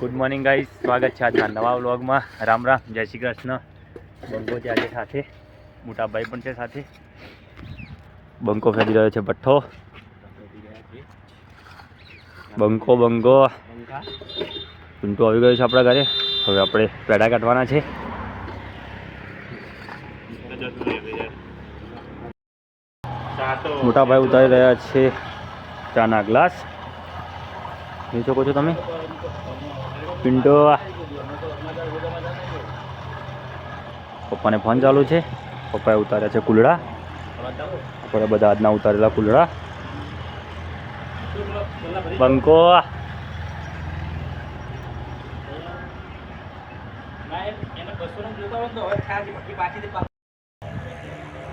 Good morning guys સ્વાગત છે આજના નવા વ્લોગમાં. રામ રામ. જય શ્રી કૃષ્ણ. બંકો છે આજે સાથે. મોટા ભાઈ પણ છે સાથે. બંકો ફેરી રહ્યો છે ભઠ્ઠો. બંકો બંકો. પિન્ટુ આવી ગયો છે આપણા ઘરે. હવે આપણે પેડા કાઢવાના છે. મોટા ભાઈ ઉતારી રહ્યા છે. ચાના ગ્લાસ. જોઈ શકો છો તમે? પિંડો પપ્પાને ફોન ચાલુ છે. પપ્પાએ ઉતાર્યા છે કુલડા. આપણે બધા આજના ઉતારેલા કુલડા. બંકો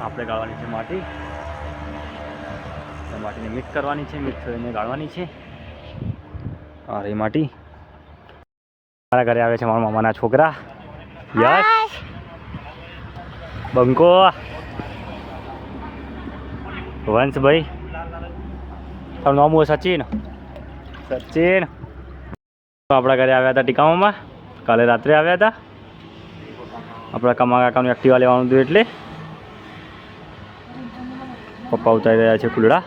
આપણે ગાળવાની છે માટી. માટીને મિક્સ કરવાની છે મિક્સ કરીને ગાળવાની છે. આ રહી માટી. મારા ઘરે આવે છે મારા મામાના છોકરા. યસ. બંકો. વંશભાઈ તારું નામ હું સચિન? સચિન. આપણા ઘરે આવ્યા હતા ટીકામાં કાલે રાત્રે આવ્યા હતા. આપણા કમા કાકાનું એક્ટિવા લેવાનું હતું એટલે. પપ્પા ઉતારી રહ્યા છે કુલડા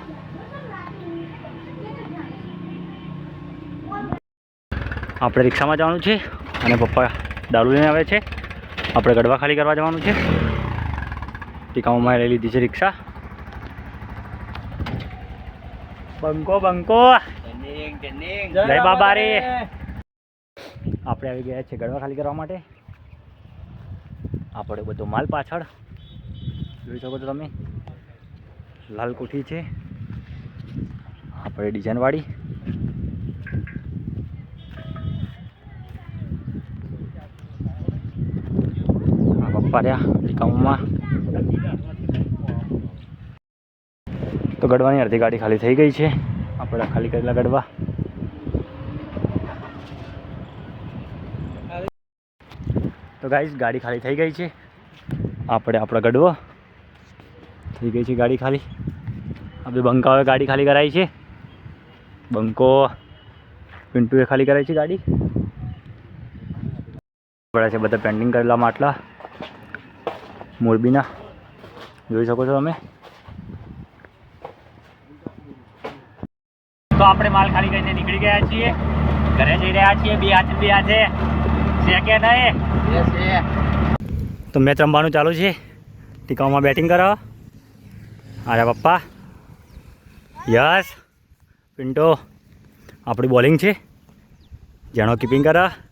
આપણે રિક્ષામાં જવાનું છે અને પપ્પા દારૂ લઈને આવે છે. આપણે ગડવા ખાલી કરવા જવાનું છે. ટીકામાં લઈ લીધી છે રિક્ષા. બંકો બંકો. જય બાબા રે. આપણે આવી ગયા છે ગડવા ખાલી કરવા માટે. આપણે બધો માલ પાછળ. જોઈ શકો છો તમે. લાલ કોઠી છે. આપણે ડિઝાઇનવાળી. પપ્પા રહ્યા તો ગડવાની અડધી ગાડી ખાલી થઈ ગઈ છે. આપણે ખાલી કરેલા ગડવા. તો ગાઈસ ગાડી ખાલી થઈ ગઈ છે. આપણે આપણા ગડવો. થઈ ગઈ છે ગાડી ખાલી. આપણે બંકાઓએ ગાડી ખાલી કરાવી છે. બંકો પિન્ટુએ ખાલી કરાવી છે ગાડી. પડ્યા છે બધા પેન્ડિંગ કરેલા માટલા. મોરબીના. જોઈ શકો છો તમે. તો આપણે માલ ખાલી કરીને નીકળી ગયા છીએ. ઘરે જઈ રહ્યા છીએ. બે હાથે બે હાથે છે કે નહીં? તો મેચ રમવાનું ચાલુ છે. ટીકાઓમાં બેટિંગ કરો. અરે પપ્પા. Yes Pinto. આપણી બોલિંગ છે. જેનો કીપિંગ કરે.